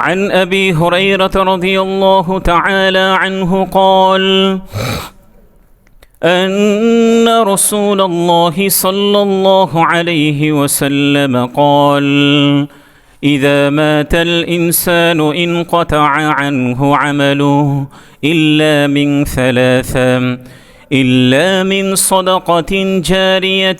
عن أبي هريرة رضي الله تعالى عنه قال أن رسول الله صلى الله عليه وسلم قال إذا مات الإنسان انقطع عنه عمله إلا من ثلاثة. إلا من صدقة جارية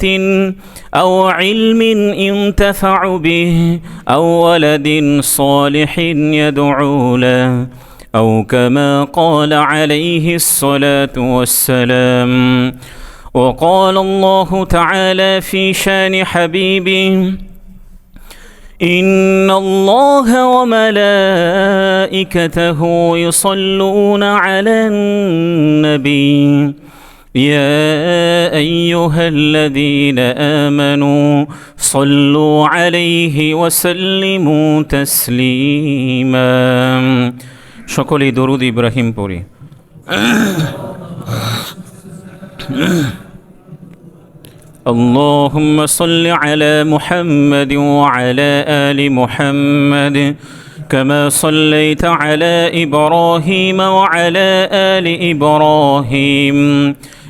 أو علم ينتفع به أو ولد صالح يدعو له أو كما قال عليه الصلاة والسلام وقال الله تعالى في شان حبيبه إن الله وملائكته يصلون على النبي يا ايها الذين امنوا صلوا عليه وسلموا تسليما সকলেই দরুদ ইব্রাহিম পড়ি اللهم صل على محمد وعلى ال محمد كما صليت على ابراهيم وعلى ال ابراهيم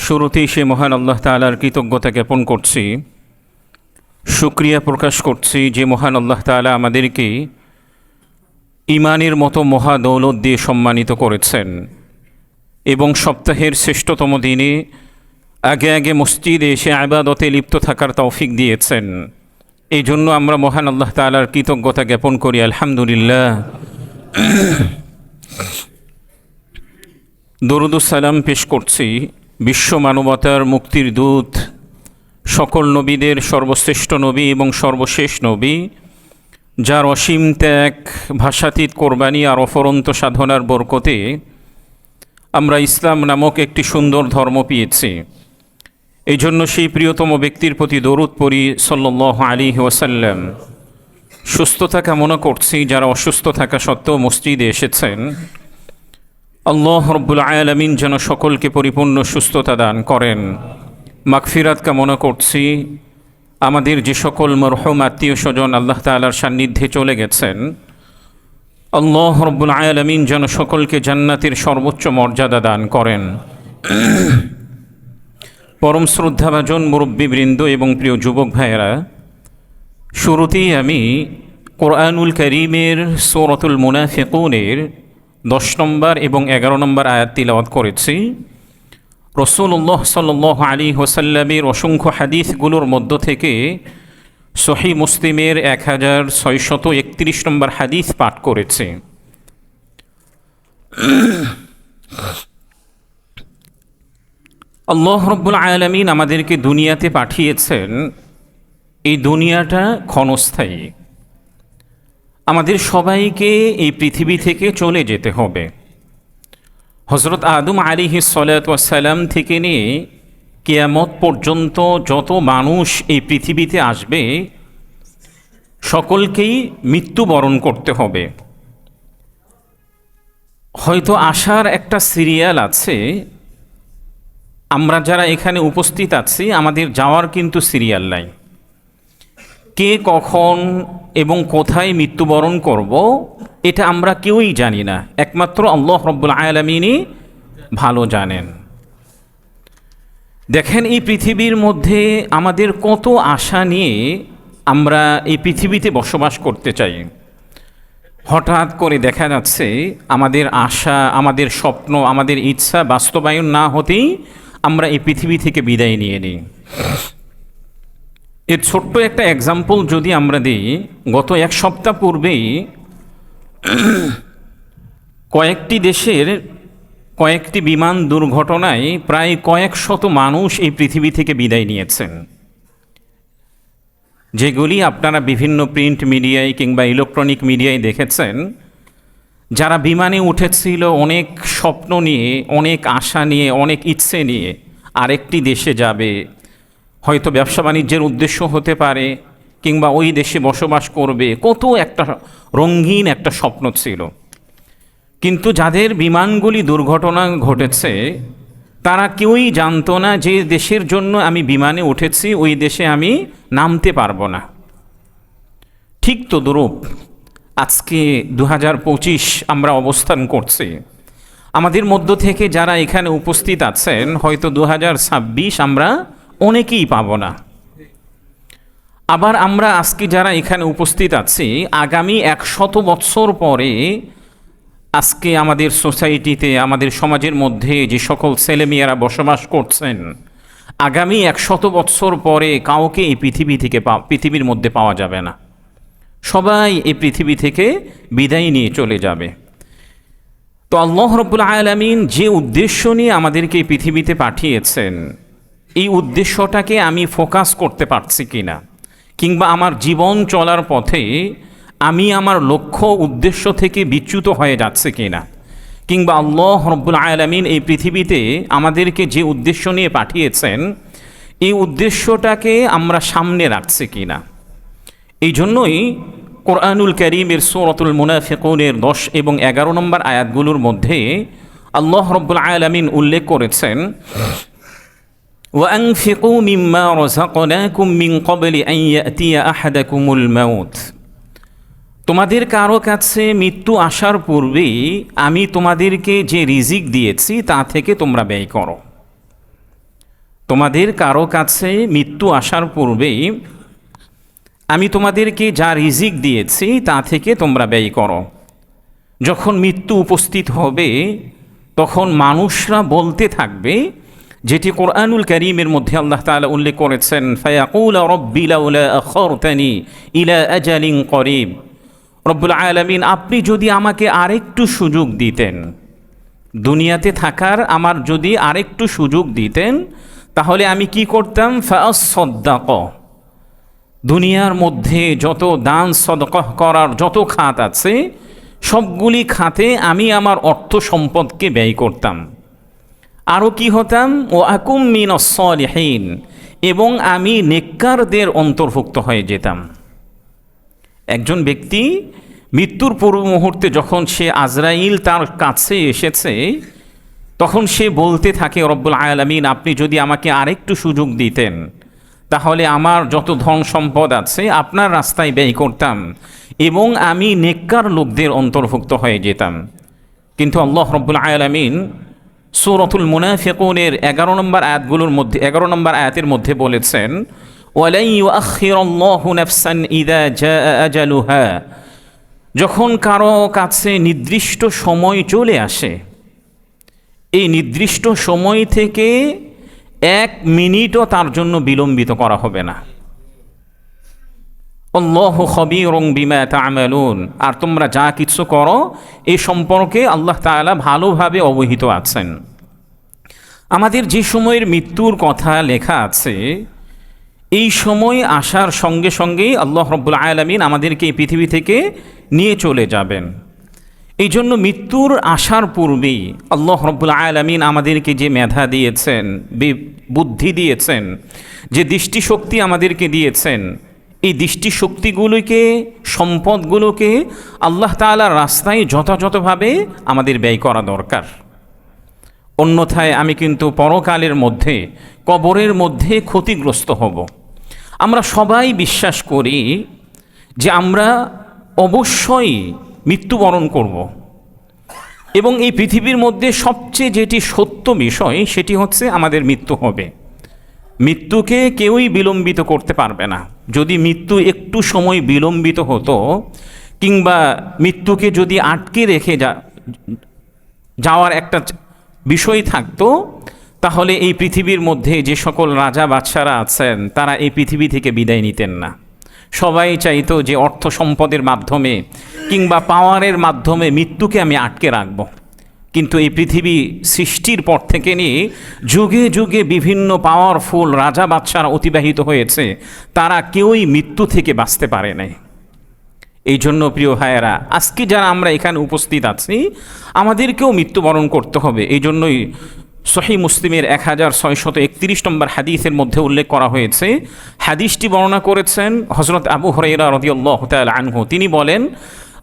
শুরুতেই সে মহান আল্লাহ তালার কৃতজ্ঞতা জ্ঞাপন করছি। সুক্রিয়া প্রকাশ করছি যে মহান আল্লাহ তালা আমাদেরকে ইমানের মতো মহা দৌলত দিয়ে সম্মানিত করেছেন এবং সপ্তাহের শ্রেষ্ঠতম দিনে আগে আগে মসজিদে এসে আবাদতে লিপ্ত থাকার তৌফিক দিয়েছেন। এই জন্য আমরা মহান আল্লাহ তালার কৃতজ্ঞতা জ্ঞাপন করি, আলহামদুলিল্লাহ। দরুদুসালাম পেশ করছি। বিশ্ব মানবতার মুক্তির দূত, সকল নবীদের সর্বশ্রেষ্ঠ নবী এবং সর্বশেষ নবী, যার অসীম ত্যাগ, ভাষাতীত কোরবানি আর অফরন্ত সাধনার বরকতে আমরা ইসলাম নামক একটি সুন্দর ধর্ম পেয়েছি। এই জন্য সেই প্রিয়তম ব্যক্তির প্রতি দরুদ পড়ি সাল্লাহ আলী ওয়াসাল্লাম। সুস্থতা কামনা করছি, যারা অসুস্থ থাকা সত্ত্বেও মসজিদে এসেছেন। আল্লাহ রব্বুল আয়ালামিন যেন সকলকে পরিপূর্ণ সুস্থতা দান করেন। মাগফিরাত কামনা করছি। আমাদের যে সকল মরহম আত্মীয় স্বজন আল্লাহ তালার সান্নিধ্যে চলে গেছেন, আল্লাহ রব্বুল আয়ালামিন যেন সকলকে জান্নাতের সর্বোচ্চ মর্যাদা দান করেন। পরম শ্রদ্ধাভাজন মুরব্বীবৃন্দ এবং প্রিয় যুবক ভাইয়েরা, শুরুতেই আমি কোরআনুল করিমের সৌরতুল মুনাফিকুনের দশ নম্বর এবং এগারো নম্বর আয়াত তিলাওয়াত করেছি। রসুল্লাহ সাল আলী হোসাল্লামের অসংখ্য হাদিসগুলোর মধ্য থেকে সহি মুসলিমের এক হাজার ছয়শত একত্রিশ নম্বর হাদিস পাঠ করেছে। আল্লাহ রব্বুল আয়ালামিন আমাদেরকে দুনিয়াতে পাঠিয়েছেন। এই দুনিয়াটা ক্ষণস্থায়ী। আমাদের সবাইকে এই পৃথিবী থেকে চলে যেতে হবে। হজরত আদম আলী সালাম থেকে নিয়ে কেয়ামত পর্যন্ত যত মানুষ এই পৃথিবীতে আসবে, সকলকেই মৃত্যুবরণ করতে হবে। হয়তো আসার একটা সিরিয়াল আছে, আমরা যারা এখানে উপস্থিত আছি, আমাদের যাওয়ার কিন্তু সিরিয়াল নাই। কে কখন এবং কোথায় মৃত্যুবরণ করব, এটা আমরা কেউই জানি না। একমাত্র আল্লাহ রব্বুল আয়ালামিনই ভালো জানেন। দেখেন, এই পৃথিবীর মধ্যে আমাদের কত আশা নিয়ে আমরা এই পৃথিবীতে বসবাস করতে চাই। হঠাৎ করে দেখা যাচ্ছে, আমাদের আশা, আমাদের স্বপ্ন, আমাদের ইচ্ছা বাস্তবায়ন না হতেই আমরা এই পৃথিবী থেকে বিদায় নিয়ে নিই। এর ছোট্ট একটা এক্সাম্পল যদি আমরা দিই, গত এক সপ্তাহ পূর্বেই কয়েকটি দেশের কয়েকটি বিমান দুর্ঘটনায় প্রায় কয়েক শত মানুষ এই পৃথিবী থেকে বিদায় নিয়েছেন। যেগুলি আপনারা বিভিন্ন প্রিন্ট মিডিয়ায় কিংবা ইলেকট্রনিক মিডিয়ায় দেখেছেন, যারা বিমানে উঠেছিল অনেক স্বপ্ন নিয়ে, অনেক আশা নিয়ে, অনেক ইচ্ছে নিয়ে আরেকটি দেশে যাবে হয়তো ব্যবসা বাণিজ্যের উদ্দেশ্য হতে পারে, কিংবা ওই দেশে বসবাস করবে, কত একটা রঙিন একটা স্বপ্ন ছিল। কিন্তু যাদের বিমানগুলি দুর্ঘটনা ঘটেছে, তারা কেউই জানতো না যে দেশের জন্য আমি বিমানে উঠেছি, ওই দেশে আমি নামতে পারব না। ঠিক তো দুরূপ আজকে দু হাজার পঁচিশ আমরা অবস্থান করছি। আমাদের মধ্য থেকে যারা এখানে উপস্থিত আছেন, হয়তো দু হাজার ছাব্বিশ আমরা অনেকেই পাব না। আবার আমরা আজকে যারা এখানে উপস্থিত আছি, আগামী একশত বৎসর পরে আজকে আমাদের সোসাইটিতে, আমাদের সমাজের মধ্যে যে সকল ছেলেমেয়েরা বসবাস করছেন, আগামী একশত বৎসর পরে কাউকে এই পৃথিবী থেকে পৃথিবীর মধ্যে পাওয়া যাবে না। সবাই এই পৃথিবী থেকে বিদায় নিয়ে চলে যাবে। তো আল্লাহ রব্বুল আলমিন যে উদ্দেশ্য নিয়ে আমাদেরকে পৃথিবীতে পাঠিয়েছেন এই উদ্দেশ্যটাকে আমি ফোকাস করতে পারছি কিনা? কিংবা আমার জীবন চলার পথে আমি আমার লক্ষ্য উদ্দেশ্য থেকে বিচ্যুত হয়ে যাচ্ছে কিনা? কিংবা আল্লাহ রব্বুল আয়ালামিন এই পৃথিবীতে আমাদেরকে যে উদ্দেশ্য নিয়ে পাঠিয়েছেন, এই উদ্দেশ্যটাকে আমরা সামনে রাখছি কিনা? এই জন্যই কোরআনুল করিমের সৌরতুল মুনাফিকুনের দশ এবং এগারো নম্বর আয়াতগুলোর মধ্যে আল্লাহ রব্বুল আয়ালামিন উল্লেখ করেছেন وأنفقوا مما رزقناكم من قبل أن يأتي أحدكم الموت তোমাদের কারো কাছে মৃত্যু আসার পূর্বেই আমি তোমাদেরকে যে রিজিক দিয়েছি তা থেকে তোমরা ব্যয় করো তোমাদের কারো কাছে মৃত্যু আসার পূর্বেই আমি তোমাদেরকে যা রিজিক দিয়েছি তা থেকে তোমরা ব্যয় করো যখন মৃত্যু উপস্থিত হবে তখন মানুষরা বলতে থাকবে যেটি কোরআনুল করিমের মধ্যে আল্লাহ তালা উল্লেখ করেছেন, ফায়াকুল রব্বি লাউলা আখরতানি ইলা আজালিন করিব। রব্বুল আলামিন, আপনি যদি আমাকে আরেকটু সুযোগ দিতেন, দুনিয়াতে থাকার আমার যদি আরেকটু সুযোগ দিতেন, তাহলে আমি কি করতাম? ফাসদ্দাক দুনিয়ার মধ্যে যত দান সদকহ করার যত খাত আছে, সবগুলি খাতে আমি আমার অর্থ সম্পদকে ব্যয় করতাম। আরও কি হতাম? ও আকুম মিন সলিহীন এবং আমি নেককারদের অন্তর্ভুক্ত হয়ে যেতাম। একজন ব্যক্তি মৃত্যুর পূর্ব মুহূর্তে যখন সে আজরাইল তার কাছে এসেছে, তখন সে বলতে থাকে রব্বুল আয়ালামিন আপনি যদি আমাকে আরেকটু সুযোগ দিতেন, তাহলে আমার যত ধন সম্পদ আছে আপনার রাস্তায় ব্যয় করতাম এবং আমি নেককার লোকদের অন্তর্ভুক্ত হয়ে যেতাম। কিন্তু আল্লাহ রব্বুল আয়ালামিন সূরাতুল মুনাফিকুনের এগারো নম্বর আয়াতগুলোর মধ্যে, এগারো নম্বর আয়াতের মধ্যে বলেছেন যখন কারও কাছে নির্দিষ্ট সময় চলে আসে, এই নির্দিষ্ট সময় থেকে এক মিনিটও তার জন্য বিলম্বিত করা হবে না। বিমা আর তোমরা যা কিছু করো এই সম্পর্কে আল্লাহ তাআলা ভালোভাবে অবহিত আছেন। আমাদের যে সময়ের মৃত্যুর কথা লেখা আছে, এই সময় আসার সঙ্গে সঙ্গেই আল্লাহ রব্বুল আয়ালামিন আমাদেরকে এই পৃথিবী থেকে নিয়ে চলে যাবেন। এই জন্য মৃত্যুর আসার পূর্বেই আল্লাহ রব্বুল আয়ালামিন আমাদেরকে যে মেধা দিয়েছেন বুদ্ধি দিয়েছেন, যে দৃষ্টিশক্তি আমাদেরকে দিয়েছেন এই দৃষ্টিশক্তিগুলোকে, সম্পদগুলোকে আল্লাহ তাআলার রাস্তায় যথাযথভাবে আমাদের ব্যয় করা দরকার। অন্যথায় আমি কিন্তু পরকালের মধ্যে, কবরের মধ্যে ক্ষতিগ্রস্ত হব। আমরা সবাই বিশ্বাস করি যে আমরা অবশ্যই মৃত্যুবরণ করব। এবং এই পৃথিবীর মধ্যে সবচেয়ে যেটি সত্য বিষয়, সেটি হচ্ছে আমাদের মৃত্যু হবে। মৃত্যুকে কেউই বিলম্বিত করতে পারবে না। যদি মৃত্যু একটু সময় বিলম্বিত হতো, কিংবা মৃত্যুকে যদি আটকে রেখে যা, যাওয়ার একটা বিষয় থাকতো, তাহলে এই পৃথিবীর মধ্যে যে সকল রাজা বাদশারা আছেন, তারা এই পৃথিবী থেকে বিদায় নিতেন না। সবাই চাইতো যে অর্থ সম্পদের মাধ্যমে কিংবা পাওয়ারের মাধ্যমে মৃত্যুকে আমি আটকে রাখব। কিন্তু এই পৃথিবী সৃষ্টির পর থেকে নিয়ে যুগে যুগে বিভিন্ন পাওয়ারফুল রাজা বাদশারা অতিবাহিত হয়েছে, তারা কেউই মৃত্যু থেকে বাঁচতে পারে নাই। এই জন্য প্রিয় ভাইয়েরা, আজকে যারা আমরা এখানে উপস্থিত আছি, আমাদেরকেও মৃত্যুবরণ করতে হবে। এই জন্যই সহি মুসলিমের এক হাজার ছয়শত একত্রিশ নম্বর হাদিসের মধ্যে উল্লেখ করা হয়েছে। হাদিসটি বর্ণনা করেছেন হজরত আবু হরাইরা রদিয়াল্লাহ তাআলা আনহু। তিনি বলেন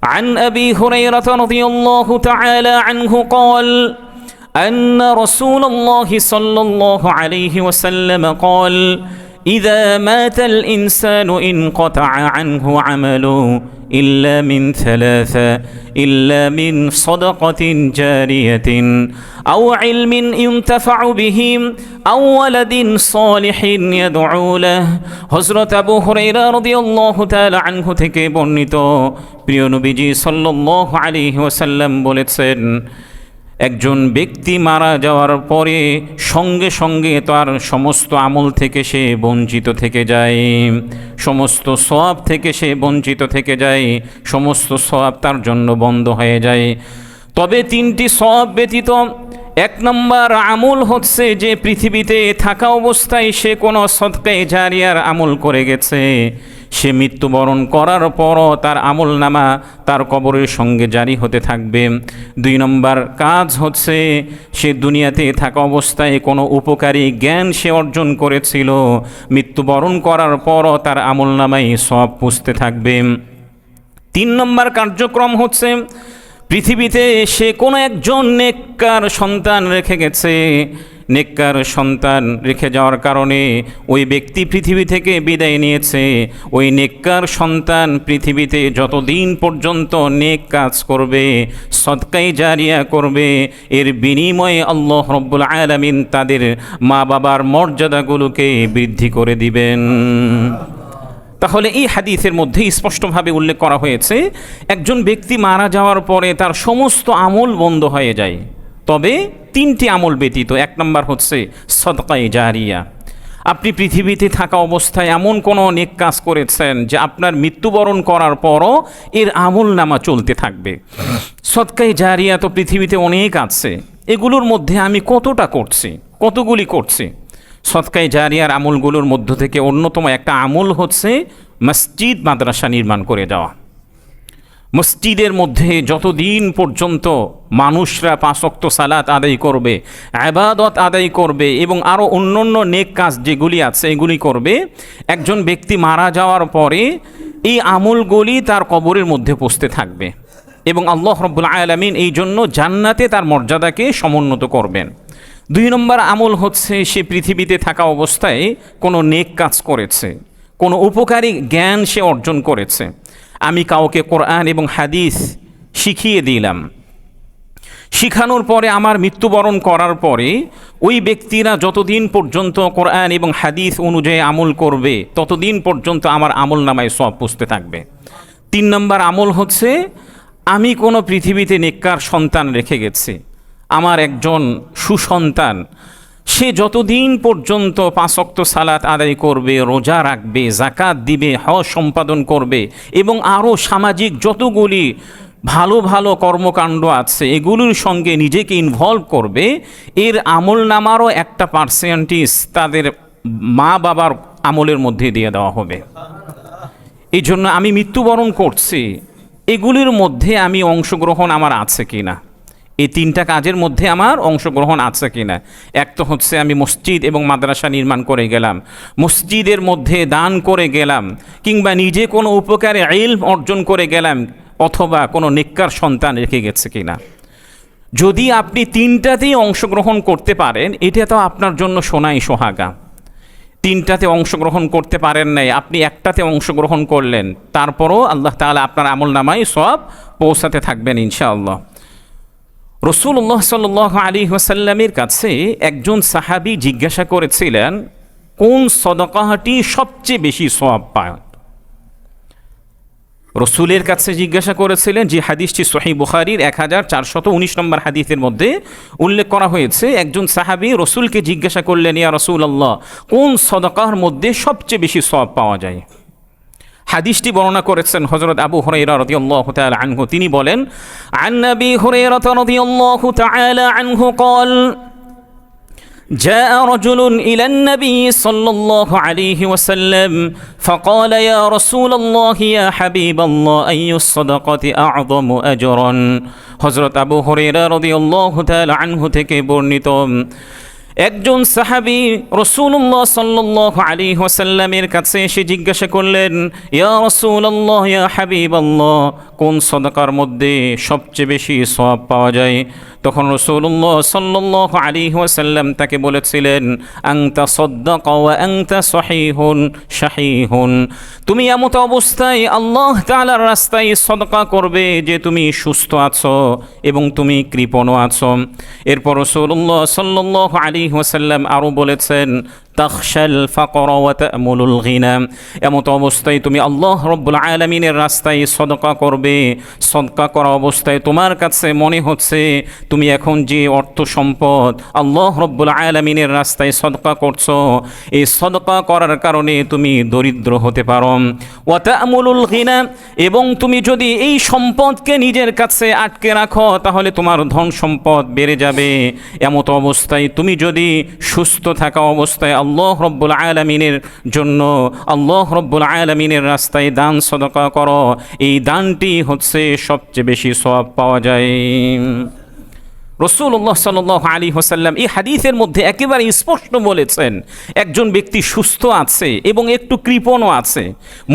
عن أبي هريرة رضي الله تعالى عنه قال أن رسول الله صلى الله عليه وسلم قال إذا مات الإنسان انقطع عنه عمله إلا من ثلاثة إلا من صدقة جارية أو علم ينتفع به أو ولد صالح يدعو له হযরত আবু হুরায়রা রাদিয়াল্লাহু তাআলা আনহু থেকে বর্ণিত প্রিয় নবীজি সাল্লাল্লাহু আলাইহি ওয়াসাল্লাম বলেছেন একজন ব্যক্তি মারা যাওয়ার পরে সঙ্গে সঙ্গে তার সমস্ত আমল থেকে সে বঞ্চিত থেকে যায়, সমস্ত সব থেকে সে বঞ্চিত থেকে যায়, সমস্ত সব তার জন্য বন্ধ হয়ে যায়। তবে তিনটি সব ব্যতীত এক নম্বর আমল হচ্ছে যে পৃথিবীতে থাকা অবস্থায় সে কোনো সৎকায় জারিয়ার আমল করে গেছে। সে মৃত্যুবরণ করার পরও তার আমল নামা তার কবরের সঙ্গে জারি হতে থাকবে। দুই নম্বর কাজ হচ্ছে সে দুনিয়াতে থাকা অবস্থায় কোনো উপকারী জ্ঞান সে অর্জন করেছিল। মৃত্যুবরণ করার পরও তার আমল নামাই সব পুষতে থাকবে। তিন নম্বর কার্যক্রম হচ্ছে পৃথিবীতে সে কোনো একজন নেককার সন্তান রেখে গেছে। নেককার সন্তান রেখে যাওয়ার কারণে ওই ব্যক্তি পৃথিবী থেকে বিদায় নিয়েছে। ওই নেককার সন্তান পৃথিবীতে যতদিন পর্যন্ত নেক কাজ করবে সৎকাই জারিয়া করবে, এর বিনিময়ে আল্লাহ রব্বুল আলামিন তাদের মা বাবার মর্যাদাগুলোকে বৃদ্ধি করে দিবেন। তাহলে এই হাদিসের মধ্যে স্পষ্টভাবে উল্লেখ করা হয়েছে, একজন ব্যক্তি মারা যাওয়ার পরে তার সমস্ত আমল বন্ধ হয়ে যায়। তবে তিনটি আমল ব্যতীত, এক নম্বর হচ্ছে সদকাই জারিয়া। আপনি পৃথিবীতে থাকা অবস্থায় এমন কোনো অনেক কাজ করেছেন যে আপনার মৃত্যুবরণ করার পরও এর আমল নামা চলতে থাকবে? সৎকাই জারিয়া তো পৃথিবীতে অনেক আছে। এগুলোর মধ্যে আমি কতটা করছি? কতগুলি করছি? সৎকায় জারিয়ার আমলগুলোর মধ্য থেকে অন্যতম একটা আমল হচ্ছে মসজিদ মাদ্রাসা নির্মাণ করে যাওয়া মসজিদের মধ্যে যতদিন পর্যন্ত মানুষরা পাঁচক্ত সালাত আদায় করবে, আবাদত আদায় করবে এবং আরও অন্য অন্য নেক কাজ যেগুলি আছে এগুলি করবে, একজন ব্যক্তি মারা যাওয়ার পরে এই আমলগুলি তার কবরের মধ্যে পৌঁছতে থাকবে এবং আল্লাহ রব্বুল আলমিন এই জন্য জান্নাতে তার মর্যাদাকে সমুন্নত করবেন। দুই নম্বর আমল হচ্ছে সে পৃথিবীতে থাকা অবস্থায় কোনো নেক কাজ করেছে, কোনো উপকারী জ্ঞান সে অর্জন করেছে। আমি কাউকে কোরআন এবং হাদিস শিখিয়ে দিলাম। শিখানোর পরে, আমার মৃত্যুবরণ করার পরে ওই ব্যক্তিরা যতদিন পর্যন্ত কোরআন এবং হাদিস অনুযায়ী আমল করবে, ততদিন পর্যন্ত আমার আমল নামায় সব পুষতে থাকবে। তিন নম্বর আমল হচ্ছে, আমি কোনো পৃথিবীতে নেককার সন্তান রেখে গেছি। আমার একজন সুসন্তান, সে যতদিন পর্যন্ত পাঁচক্ত সালাত আদায় করবে, রোজা রাখবে জাকাত দিবে, হজ সম্পাদন করবে এবং আরও সামাজিক যতগুলি ভালো ভালো কর্মকাণ্ড আছে, এগুলোর সঙ্গে নিজেকে ইনভলভ করবে, এর আমল নামারও একটা পার্সেন্টেজ তাদের মা বাবার আমলের মধ্যে দিয়ে দেওয়া হবে। এই জন্য আমি মৃত্যুবরণ করছি, এগুলির মধ্যে আমি অংশগ্রহণ আমার আছে কি না এই তিনটা কাজের মধ্যে আমার অংশগ্রহণ আছে কি না এক তো হচ্ছে আমি মসজিদ এবং মাদ্রাসা নির্মাণ করে গেলাম, মসজিদের মধ্যে দান করে গেলাম, কিংবা নিজে কোনো উপকারে আইল অর্জন করে গেলাম, অথবা কোনো নিকার সন্তান রেখে গেছে কি না যদি আপনি তিনটাতেই অংশগ্রহণ করতে পারেন, এটা তো আপনার জন্য সোনাই সোহাগা। তিনটাতে অংশগ্রহণ করতে পারেন নাই, আপনি একটাতে অংশগ্রহণ করলেন, তারপরও আল্লাহ তাআলা আপনার আমল নামায় সব পৌঁছাতে থাকবেন ইনশাআল্লাহ। রসুল্লাহ সাল আলী ওসাল্লামের কাছে একজন সাহাবি জিজ্ঞাসা করেছিলেন, কোন সদকাহাটি সবচেয়ে বেশি সব পায়? রসুলের কাছে জিজ্ঞাসা করেছিলেন, যে হাদিসটি সহি বুখারির এক হাজার চারশত উনিশ নম্বর হাদিসের মধ্যে উল্লেখ করা হয়েছে, একজন সাহাবি রসুলকে জিজ্ঞাসা করলেন, ইয়া রসুল আল্লাহ কোন সদকার মধ্যে সবচেয়ে বেশি সব পাওয়া যায়? হাদিসটি বর্ণনা করেছেন হজরত আবু হুরাইরা রাদিয়াল্লাহু তাআলা আনহু তিনি বলেন আন নবী হুরাইরা রাদিয়াল্লাহু তাআলা আনহু قال جاء رجل إلى النبي صلى الله عليه وسلم فقال يا رسول الله يا حبيب الله أي الصدقة أعظم أجرا হজরত আবু হরেরা রদিয়াল্লাহু তাআলা আনহু থেকে বর্ণিত একজন সাহাবি রসুল্লাহ সাল্লাহ আলী হোসাল্লামের কাছে এসে জিজ্ঞাসা করলেন, ইয়া রসুল্লাহ ইয়া হাবিব আল্লাহ কোন সদকার মধ্যে সবচেয়ে বেশি সব পাওয়া যায়? তখন রসুল্লাহ সাল্লাহ আলী ওয়াসাল্লাম তাকে বলেছিলেন আংতা সদ্দাক আংতা শাহি শাহিহুন তুমি এমত অবস্থায় আল্লাহ তালার রাস্তায় সদকা করবে যে তুমি সুস্থ আছো এবং তুমি কৃপণও আছো। এরপর রসুল্লাহ সাল্লাহ আলী ওয়াসাল্লাম আরও বলেছেন তাকশাল ফাকর ওয়া তা'মুলুল গিনা। এমত অবস্থায় তুমি আল্লাহ রব্বুল আলামিনের রাস্তায় সদকা করবে, সদকা করা অবস্থায় তোমার কাছে মনে হচ্ছে, তুমি এখন যে অর্থ সম্পদ আল্লাহ রব্বুল আলামিনের রাস্তায় সদকা করছ, এই সদকা করার কারণে তুমি দরিদ্র হতে পারো। ওয়া তা'মুলুল গিনা, এবং তুমি যদি এই সম্পদকে নিজের কাছে আটকে রাখো, তাহলে তোমার ধন সম্পদ বেড়ে যাবে। এমত অবস্থায় তুমি যদি সুস্থ থাকা অবস্থায় আল্লাহ রব্বুল আলমিনের জন্য, আল্লাহ রব্বুল আলমিনের রাস্তায় দান সদকা করো। এই দানটি হচ্ছে সবচেয়ে বেশি সব পাওয়া যায়। রসুল্লাহ সাল আলী হোসাল্লাম এই হাদিসের মধ্যে একেবারে স্পষ্ট বলেছেন, একজন ব্যক্তি সুস্থ আছে এবং একটু কৃপণও আছে।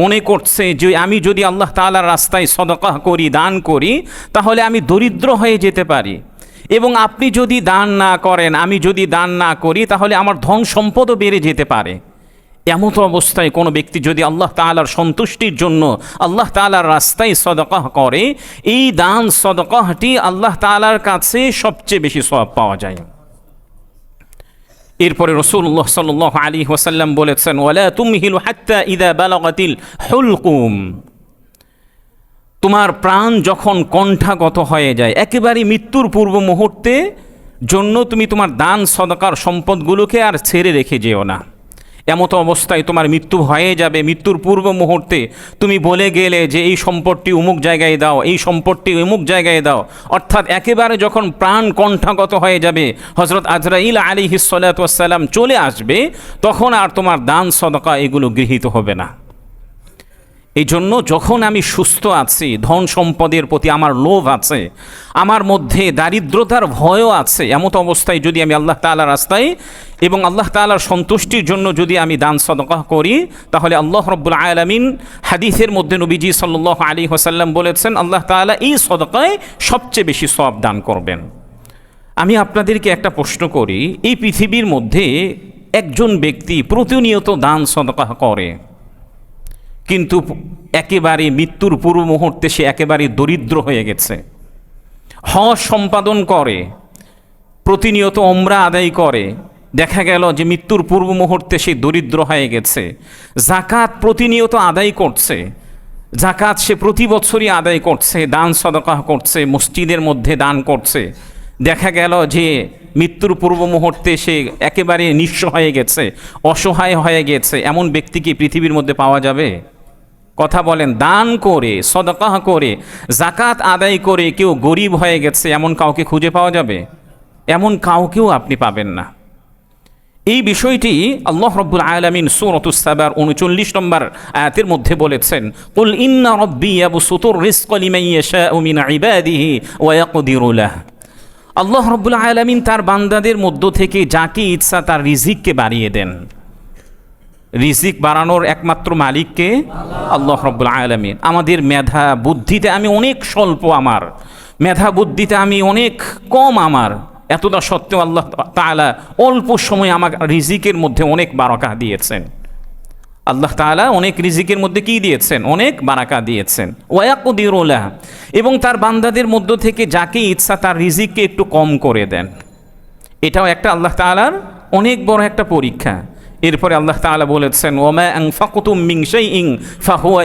মনে করছে যে আমি যদি আল্লাহ তালার রাস্তায় সদকা করি, দান করি, তাহলে আমি দরিদ্র হয়ে যেতে পারি। এবং আপনি যদি দান না করেন, আমি যদি দান না করি, তাহলে আমার ধন সম্পদও বেড়ে যেতে পারে। এমত অবস্থায় কোনো ব্যক্তি যদি আল্লাহ তালার সন্তুষ্টির জন্য, আল্লাহ তালার রাস্তায় সদকাহ করে, এই দান সদকাহটি আল্লাহ তালার কাছে সবচেয়ে বেশি সব পাওয়া যায়। এরপরে রসুল্লাহ সাল আলী ওসাল্লাম বলেছেন, ওয়ালা তুমহিল হাত্তা ইদা বালাগাতিল হুলকুম। তোমার প্রাণ যখন কণ্ঠাগত হয়ে যায় একেবারে মৃত্যুর পূর্ব মুহূর্তে জন্য তুমি তোমার দান, সদকার, সম্পদগুলোকে আর ছেড়ে রেখে যেও না। এমতো অবস্থায় তোমার মৃত্যু হয়ে যাবে, মৃত্যুর পূর্ব মুহূর্তে। তুমি বলে গেলে যে, এই সম্পদটি অমুক জায়গায় দাও, এই সম্পদটি অমুক জায়গায় দাও। অর্থাৎ একেবারে যখন প্রাণ কণ্ঠাগত হয়ে যাবে হজরত আজরাইল আলী হিসালাতাম চলে আসবে, তখন আর তোমার দান, সদকা এগুলো গৃহীত হবে না। এই জন্য যখন আমি সুস্থ আছি, ধন সম্পদের প্রতি আমার লোভ আছে, আমার মধ্যে দারিদ্রতার ভয়ও আছে, এমত অবস্থায় যদি আমি আল্লাহ তালার রাস্তায় এবং আল্লাহ তালার সন্তুষ্টির জন্য যদি আমি দান সদকা করি, তাহলে আল্লাহ রব্বুল আলমিন হাদিসের মধ্যে নবীজি সাল্লাহ আলী হোসাল্লাম বলেছেন, আল্লাহ তালা এই সদকায় সবচেয়ে বেশি সব দান করবেন। আমি আপনাদেরকে একটা প্রশ্ন করি, এই পৃথিবীর মধ্যে একজন ব্যক্তি প্রতিনিয়ত দান সদকা করে। কিন্তু একেবারে মৃত্যুর পূর্ব মুহূর্তে সে একেবারে দরিদ্র হয়ে গেছে। হজ সম্পাদন করে, প্রতিনিয়ত ওমরা আদায় করে। দেখা গেল যে মৃত্যুর পূর্ব মুহূর্তে সে দরিদ্র হয়ে গেছে। জাকাত প্রতিনিয়ত আদায় করছে। জাকাত সে প্রতি বছরই আদায় করছে, দান সদকাহ করছে, মসজিদের মধ্যে দান করছে। দেখা গেল যে মৃত্যুর পূর্ব মুহূর্তে সে একেবারে নিঃস্ব হয়ে গেছে, অসহায় হয়ে গেছে। এমন ব্যক্তি কি পৃথিবীর মধ্যে পাওয়া যাবে? কথা বলেন, দান করে, সদকাহ করে জাকাত আদায় করে কেউ গরিব হয়ে গেছে, এমন কাউকে খুঁজে পাওয়া যাবে? এমন কাউকেও আপনি পাবেন না। এই বিষয়টি আল্লাহ রব্বুল আলমিন সুরতুসাবার উনচল্লিশ নম্বর আয়াতের মধ্যে বলেছেন, কুল ইন্না রব্বি আবু সুতুর রিস্কলিমাইয়াশা উমিন ইবাদিহি ওয়াকুদিরুলাহ আল্লাহ রব্বুল আলমিন তার বান্দাদের মধ্য থেকে যাকে ইচ্ছা তার রিজিককে বাড়িয়ে দেন। রিজিক বাড়ানোর একমাত্র মালিককে আল্লাহ রব্বুল আলমিন। আমাদের মেধা বুদ্ধিতে আমি অনেক স্বল্প আমার। মেধা বুদ্ধিতে আমি অনেক কম আমার। এতটা সত্ত্বেও আল্লাহ তালা অল্প সময় আমার রিজিকের মধ্যে অনেক বারাকা দিয়েছেন। আল্লাহ তালা অনেক রিজিকের মধ্যে কি দিয়েছেন? অনেক বারাকা দিয়েছেন। ওয়াকুদিরুল্লাহ এবং তার বান্দাদের মধ্য থেকে যাকে ইচ্ছা তার রিজিককে একটু কম করে দেন। এটাও একটা আল্লাহ তালার অনেক বড় একটা পরীক্ষা। এরপরে আল্লাহ তালা বলেছেন, ওমা আং ফাকুতুম মিংসাই ইং ফাহুয়া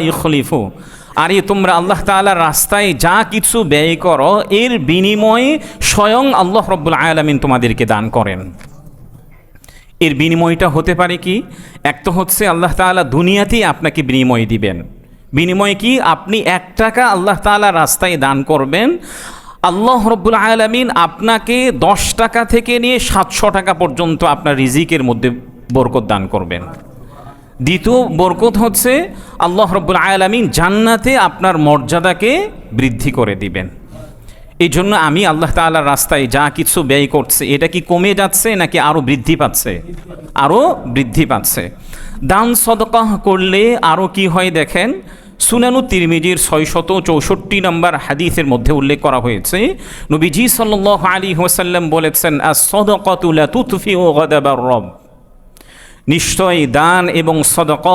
আর এ তোমরা আল্লাহ তালার রাস্তায় যা কিছু ব্যয় করো, এর বিনিময়ে স্বয়ং আল্লাহ রব্বুল আয়ালামিন তোমাদেরকে দান করেন। এর বিনিময়টা হতে পারে কি? এক তো হচ্ছে আল্লাহ তালা দুনিয়াতেই আপনাকে বিনিময় দিবেন। বিনিময় কি? আপনি এক টাকা আল্লাহ তালা রাস্তায় দান করবেন। আল্লাহ রব্বুল আলমিন আপনাকে দশ টাকা থেকে নিয়ে সাতশো টাকা পর্যন্ত আপনার রিজিকের মধ্যে বরকত দান করবেন। দ্বিতীয় বরকত হচ্ছে আল্লাহ রব্বুল আলমিন জান্নাতে আপনার মর্যাদাকে বৃদ্ধি করে দিবেন। এই জন্য আমি আল্লাহ তাআলার রাস্তায় যা কিছু ব্যয় করছে, এটা কি কমে যাচ্ছে নাকি আরও বৃদ্ধি পাচ্ছে? আরও বৃদ্ধি পাচ্ছে। দান সদকাহ করলে আরও কি হয় দেখেন, সুনানু তিরমিজির ছয়শত চৌষট্টি নম্বর হাদিসের মধ্যে উল্লেখ করা হয়েছে, নবীজি সাল্লাহ আলী ওসাল্লাম বলেছেন সদকাতুলা তুতফি ও গদাবার রব। নিশ্চয় দান এবং সদক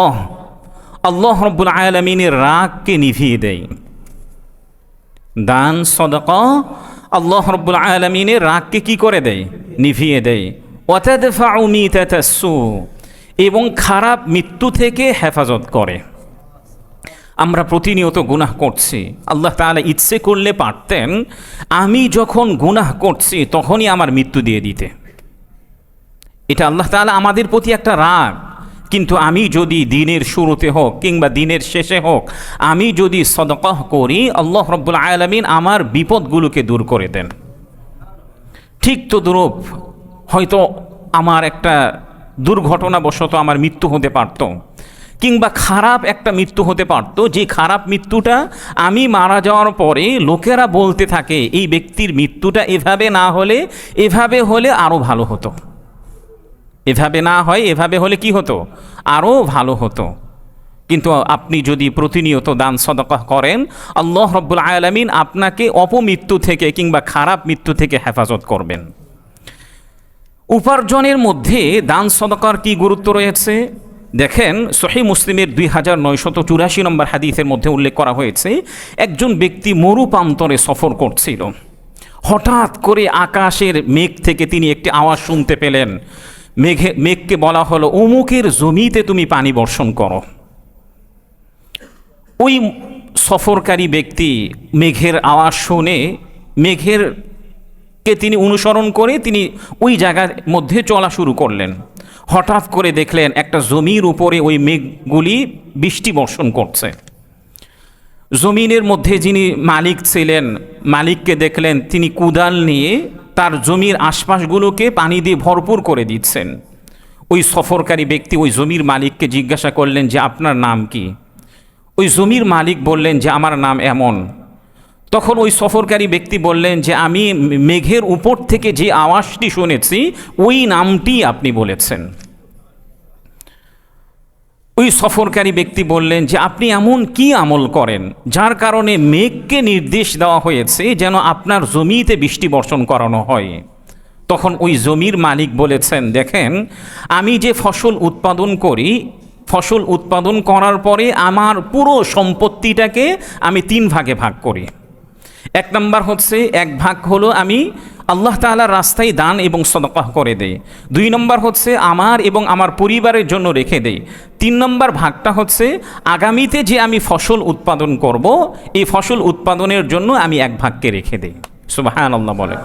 আল্লাহ রব্বুল আলমিনের রাগকে নিভিয়ে দেয়। দান সদক আল্লাহ রব্বুল আলমিনের রাগকে কি করে দেয়? নিভিয়ে দেয়। অতাদফাউমিতাসু এবং খারাপ মৃত্যু থেকে হেফাজত করে। আমরা প্রতিনিয়ত গুনাহ করছি। আল্লাহ তাআলা ইচ্ছে করলে পারতেন, আমি যখন গুনাহ করছি তখনই আমার মৃত্যু দিয়ে দিতে। এটা আল্লাহ তাআলা আমাদের প্রতি একটা রাগ। কিন্তু আমি যদি দিনের শুরুতে হোক কিংবা দিনের শেষে হোক, আমি যদি সদকাহ করি, আল্লাহ রব্বুল আলমিন আমার বিপদগুলোকে দূর করে দেন। ঠিক তো দুরূপ হয়তো আমার একটা দুর্ঘটনাবশত আমার মৃত্যু হতে পারত, কিংবা খারাপ একটা মৃত্যু হতে পারত, যে খারাপ মৃত্যুটা আমি মারা যাওয়ার পরে লোকেরা বলতে থাকে, এই ব্যক্তির মৃত্যুটা এভাবে না হলে, এভাবে হলে আরও ভালো হতো। এভাবে না হয়, এভাবে হলে কি হতো? আরও ভালো হতো। কিন্তু আপনি যদি প্রতিনিয়ত দান সদকা করেন, আল্লাহ রব্বুল আয়ালামিন আপনাকে অপমৃত্যু থেকে কিংবা খারাপ মৃত্যু থেকে হেফাজত করবেন। উপার্জনের মধ্যে দান সদকার কি গুরুত্ব রয়েছে? দেখেন সহি মুসলিমের দুই হাজার নয়শত চুরাশি নম্বর হাদিসের মধ্যে উল্লেখ করা হয়েছে, একজন ব্যক্তি মরুপান্তরে সফর করছিল। হঠাৎ করে আকাশের মেঘ থেকে তিনি একটি আওয়াজ শুনতে পেলেন। মেঘে মেঘকে বলা হলো, অমুকের জমিতে তুমি পানি বর্ষণ করো। ওই সফরকারী ব্যক্তি মেঘের আওয়াজ শুনে মেঘের কে তিনি অনুসরণ করে তিনি ওই জায়গার মধ্যে চলা শুরু করলেন। হঠাৎ করে দেখলেন একটা জমির উপরে ওই মেঘগুলি বৃষ্টি বর্ষণ করছে। জমিনের মধ্যে যিনি মালিক ছিলেন, মালিককে দেখলেন, তিনি কুদাল নিয়ে তার জমির আশপাশগুলোকে পানি দিয়ে ভরপুর করে দিচ্ছেন। ওই সফরকারী ব্যক্তি ওই জমির মালিককে জিজ্ঞাসা করলেন যে, আপনার নাম কি? ওই জমির মালিক বললেন যে, আমার নাম এমন। তখন ওই সফরকারী ব্যক্তি বললেন যে, আমি মেঘের উপর থেকে যে আওয়াজটি শুনেছি, ওই নামটি আপনি বলেছেন। ওই সফরকারী ব্যক্তি বললেন যে, আপনি এমন কি আমল করেন যার কারণে মেঘকে নির্দেশ দেওয়া হয়েছে যেন আপনার জমিতে বৃষ্টি বর্ষণ করানো হয়? তখন ওই জমির মালিক বলেছেন, দেখেন, আমি যে ফসল উৎপাদন করি, ফসল উৎপাদন করার পরে আমার পুরো সম্পত্তিটাকে আমি তিন ভাগে ভাগ করি। এক নম্বর হচ্ছে, এক ভাগ হলো আমি আল্লাহ তাআলার রাস্তায় দান এবং সদকাহ করে দেই। দুই নম্বর হচ্ছে, আমার এবং আমার পরিবারের জন্য রেখে দেই। তিন নম্বর ভাগটা হচ্ছে, আগামীতে যে আমি ফসল উৎপাদন করব, এই ফসল উৎপাদনের জন্য আমি এক ভাগকে রেখে দেই। সুবাহান আল্লাহ বলে।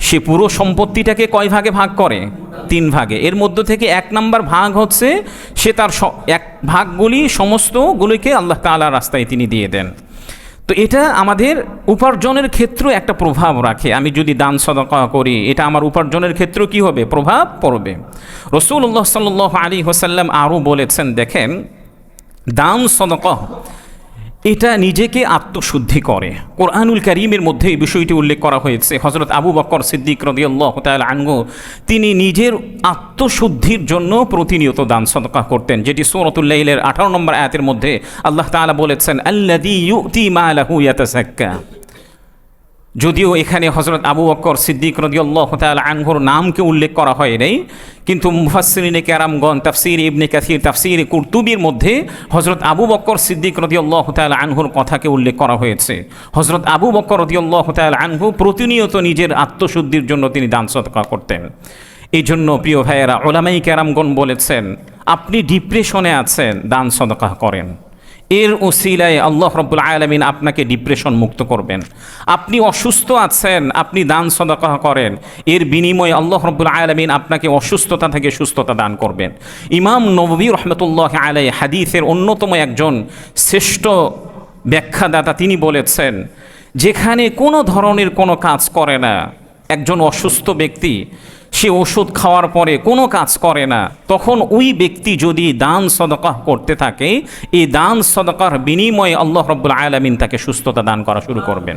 সে পুরো সম্পত্তিটাকে কয় ভাগে ভাগ করে? তিন ভাগে। এর মধ্য থেকে এক নম্বর ভাগ হচ্ছে, সে তার এক ভাগগুলি সমস্তগুলিকে আল্লাহ তাআলার রাস্তায় তিনি দিয়ে দেন। তো এটা আমাদের উপার্জনের ক্ষেত্র একটা প্রভাব রাখে। আমি যদি দান সদকা করি, এটা আমার উপার্জনের ক্ষেত্র কি হবে? প্রভাব পড়বে। রসুল্লাহ সাল্লাহ আলী হোসাল্লাম আরও বলেছেন, দেখেন, দান সদকা এটা নিজেকে আত্মশুদ্ধি করে। কোরআনুল করিমের মধ্যে এই বিষয়টি উল্লেখ করা হয়েছে। হজরত আবু বকর সিদ্দিক রদিয়াল্লাহ তাল আঙ্গ তিনি নিজের আত্মশুদ্ধির জন্য প্রতিনিয়ত দান সদকা করতেন, যেটি সৌরতুল্লাহলের আঠারো নম্বর আয়াতের মধ্যে আল্লাহ তালা বলেছেন আল্লাদি ইউতি মালাহু ইয়াতাসাক্কা যদিও এখানে হজরত আবু বক্কর সিদ্দিক রদিয়াল্লাহ তাল আনহুর নামকে উল্লেখ করা হয় নাই, কিন্তু মুফাসরিনে ক্যারামগন তাফসির ইবনে কাসির, তাফসির কুরতুবির মধ্যে হজরত আবু বক্কর সিদ্দিক রদিয়াল্লাহ তাল আনহুর কথাকে উল্লেখ করা হয়েছে। হজরত আবু বক্কর রদিয়াল্লাহ তাল আনহু প্রতিনিয়ত নিজের আত্মশুদ্ধির জন্য তিনি দান সদকা করতেন। এই জন্য প্রিয় ভাইয়েরা, ওলামাই ক্যারামগণ বলেছেন, আপনি ডিপ্রেশনে আছেন, দান সদকা করেন। এর ওসিলায় আল্লাহ রব্বুল আলমিন আপনাকে ডিপ্রেশন মুক্ত করবেন। আপনি অসুস্থ আছেন, আপনি দান সদকা করেন, এর বিনিময়ে আল্লাহ রব্বুল আলমিন আপনাকে অসুস্থতা থেকে সুস্থতা দান করবেন। ইমাম নবী রহমতুল্লাহ আলাই হাদিসের অন্যতম একজন শ্রেষ্ঠ ব্যাখ্যাদাতা তিনি বলেছেন, যেখানে কোনো ধরনের কোনো কাজ করে না, একজন অসুস্থ ব্যক্তি সে ওষুধ খাওয়ার পরে কোনো কাজ করে না, তখন ওই ব্যক্তি যদি দান সদকাহ করতে থাকে, এই দান সদকার বিনিময়ে আল্লাহ রব্বুল আলমিন তাকে সুস্থতা দান করা শুরু করবেন।